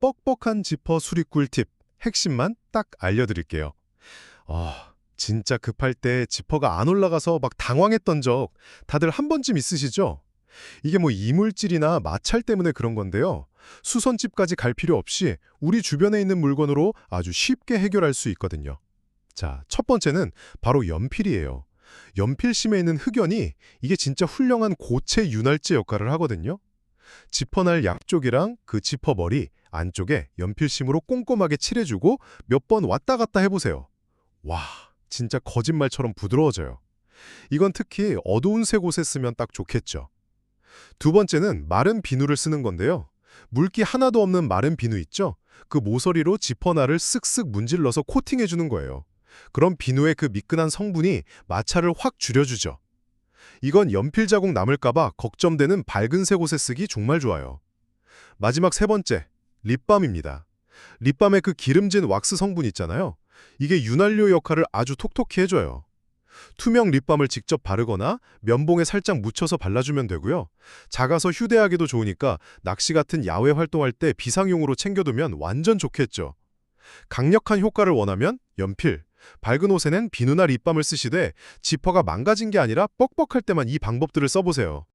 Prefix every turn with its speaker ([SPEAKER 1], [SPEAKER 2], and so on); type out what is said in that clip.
[SPEAKER 1] 뻑뻑한 지퍼 수리 꿀팁 핵심만 딱 알려드릴게요. 아, 진짜 급할 때 지퍼가 안 올라가서 막 당황했던 적 다들 한 번쯤 있으시죠? 이게 뭐 이물질이나 마찰 때문에 그런 건데요. 수선집까지 갈 필요 없이 우리 주변에 있는 물건으로 아주 쉽게 해결할 수 있거든요. 자, 첫 번째는 바로 연필이에요. 연필심에 있는 흑연이 이게 진짜 훌륭한 고체 윤활제 역할을 하거든요. 지퍼날 양쪽이랑 그 지퍼 머리 안쪽에 연필심으로 꼼꼼하게 칠해주고 몇 번 왔다 갔다 해보세요. 와, 진짜 거짓말처럼 부드러워져요. 이건 특히 어두운 색 옷에 쓰면 딱 좋겠죠. 두 번째는 마른 비누를 쓰는 건데요. 물기 하나도 없는 마른 비누 있죠? 그 모서리로 지퍼날을 쓱쓱 문질러서 코팅해주는 거예요. 그럼 비누의 그 미끈한 성분이 마찰을 확 줄여주죠. 이건 연필 자국 남을까봐 걱정되는 밝은색 옷에 쓰기 정말 좋아요. 마지막 세 번째, 립밤입니다. 립밤의 그 기름진 왁스 성분 있잖아요. 이게 윤활유 역할을 아주 톡톡히 해줘요. 투명 립밤을 직접 바르거나 면봉에 살짝 묻혀서 발라주면 되고요. 작아서 휴대하기도 좋으니까 낚시 같은 야외 활동할 때 비상용으로 챙겨두면 완전 좋겠죠. 강력한 효과를 원하면 연필, 밝은 옷에는 비누나 립밤을 쓰시되 지퍼가 망가진 게 아니라 뻑뻑할 때만 이 방법들을 써보세요.